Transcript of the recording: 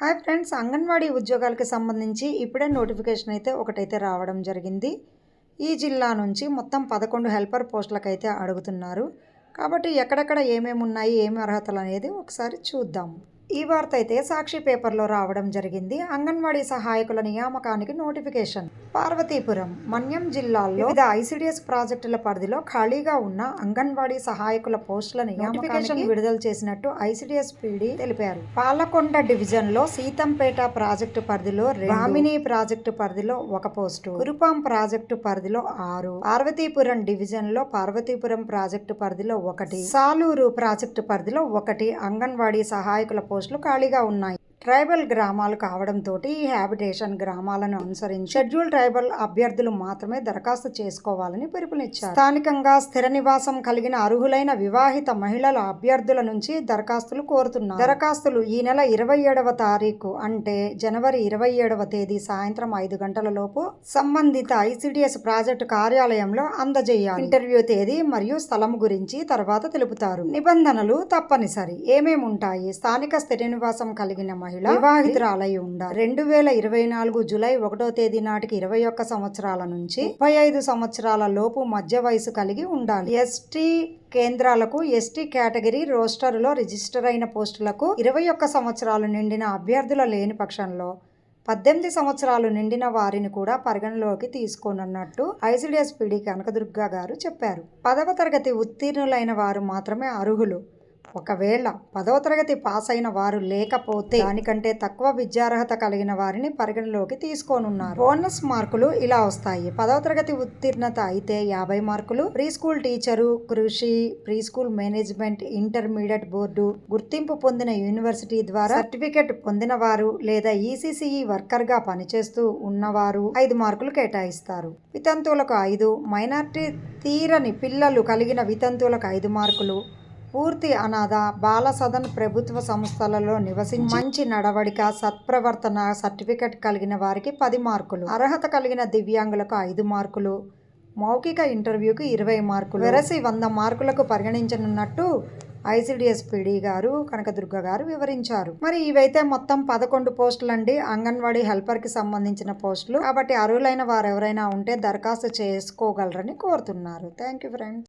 Hi friends anganwadi ఉద్యోగాలకు సంబంధించి ఇప్పుడే నోటిఫికేషన్ అయితే ఒకటైతే రావడం జరిగింది. ఈ జిల్లా నుంచి మొత్తం పదకొండు హెల్పర్ పోస్టులకు అయితే అడుగుతున్నారు. కాబట్టి ఎక్కడెక్కడ ఏమేమి ఉన్నాయి ఏమి అర్హతలు అనేది ఒకసారి చూద్దాం. ఈ వార్త అయితే సాక్షి పేపర్లో రావడం జరిగింది. అంగన్వాడీ సహాయకుల నియామకానికి నోటిఫికేషన్. పార్వతీపురం మన్యం జిల్లాల్లో వివిధ ఐసిడిఎస్ ప్రాజెక్టుల పరిధిలో ఖాళీగా ఉన్న అంగన్వాడీ సహాయకుల పోస్టుల నియామకానికి విడుదల చేసినట్టు ఐసిడిఎస్ పీడీ తెలిపారు. పాలకొండ డివిజన్లో సీతంపేట ప్రాజెక్టు పరిధిలో రామిని ప్రాజెక్టు పరిధిలో ఒక పోస్టు కురుపాం ప్రాజెక్టు పరిధిలో ఆరు పార్వతీపురం డివిజన్లో పార్వతీపురం ప్రాజెక్టు పరిధిలో ఒకటి సాలూరు ప్రాజెక్టు పరిధిలో ఒకటి అంగన్వాడీ సహాయకుల పోస్టులు ఖాళీగా ఉన్నాయి. ట్రైబల్ గ్రామాలు కావడంతో ఈ హ్యాబిటేషన్ గ్రామాలను అనుసరించి షెడ్యూల్ ట్రైబల్ అభ్యర్థులు మాత్రమే దరఖాస్తు చేసుకోవాలని పిలుపునిచ్చారు. స్థానికంగా స్థిర నివాసం కలిగిన అర్హులైన వివాహిత మహిళల అభ్యర్థుల నుంచి దరఖాస్తులు కోరుతున్నారు. దరఖాస్తులు ఈ నెల ఇరవై ఏడవ తారీఖు అంటే జనవరి ఇరవై ఏడవ తేదీ సాయంత్రం ఐదు గంటల లోపు సంబంధిత ఐసిడిఎస్ ప్రాజెక్టు కార్యాలయంలో అందజేయాలి. ఇంటర్వ్యూ తేదీ మరియు స్థలం గురించి తర్వాత తెలుపుతారు. నిబంధనలు తప్పనిసరి. ఏమేమి ఉంటాయి స్థానిక స్థిర నివాసం కలిగిన మహిళ వివాహితురాలై ఉండాలి. రెండు వేల ఇరవై నాలుగు జులై ఒకటో తేదీ నాటికి ఇరవై ఒక్క సంవత్సరాల నుంచి ముప్పై ఐదు సంవత్సరాల లోపు మధ్య వయసు కలిగి ఉండాలి. ఎస్టీ కేంద్రాలకు ఎస్టీ కేటగిరీ రోస్టర్లో రిజిస్టర్ అయిన పోస్టులకు ఇరవై ఒక్క సంవత్సరాలు నిండిన అభ్యర్థుల లేని పక్షంలో పద్దెనిమిది సంవత్సరాలు నిండిన వారిని కూడా పరిగణలోకి తీసుకోనున్నట్టు ఐసిడిఎస్ పిడి కనకదుర్గ గారు చెప్పారు. పదవ తరగతి ఉత్తీర్ణులైన వారు మాత్రమే అర్హులు. ఒకవేళ పదవ తరగతి పాస్ అయిన వారు లేకపోతే దానికంటే తక్కువ విద్యార్హత కలిగిన వారిని పరిగణలోకి తీసుకోనున్నారు. బోనస్ మార్కులు ఇలా వస్తాయి. పదవ తరగతి ఉత్తీర్ణత అయితే యాభై మార్కులు ప్రీ స్కూల్ టీచరు కృషి pre school management intermediate board గుర్తింపు పొందిన యూనివర్సిటీ ద్వారా సర్టిఫికెట్ పొందిన వారు లేదా ఈసీసీఈ వర్కర్గా పనిచేస్తూ ఉన్నవారు ఐదు మార్కులు కేటాయిస్తారు. వితంతువులకు ఐదు మైనార్టీ తీరని పిల్లలు కలిగిన వితంతువులకు ఐదు మార్కులు పూర్తి అనాథ బాల సదన్ ప్రభుత్వ సంస్థలలో నివసించి మంచి నడవడిక సత్ప్రవర్తన సర్టిఫికెట్ కలిగిన వారికి పది మార్కులు. అర్హత కలిగిన దివ్యాంగులకు ఐదు మార్కులు. మౌఖిక ఇంటర్వ్యూకి ఇరవై మార్కులు. వెరసి వంద మార్కులకు పరిగణించనున్నట్టు ఐసిడిఎస్ పిడి గారు కనకదుర్గ గారు వివరించారు. మరి ఇవైతే మొత్తం పదకొండు పోస్టులు అండి అంగన్వాడీ హెల్పర్కి సంబంధించిన పోస్టులు. కాబట్టి అర్హులైన వారు ఎవరైనా ఉంటే దరఖాస్తు చేసుకోగలరని కోరుతున్నారు. Thank you friends.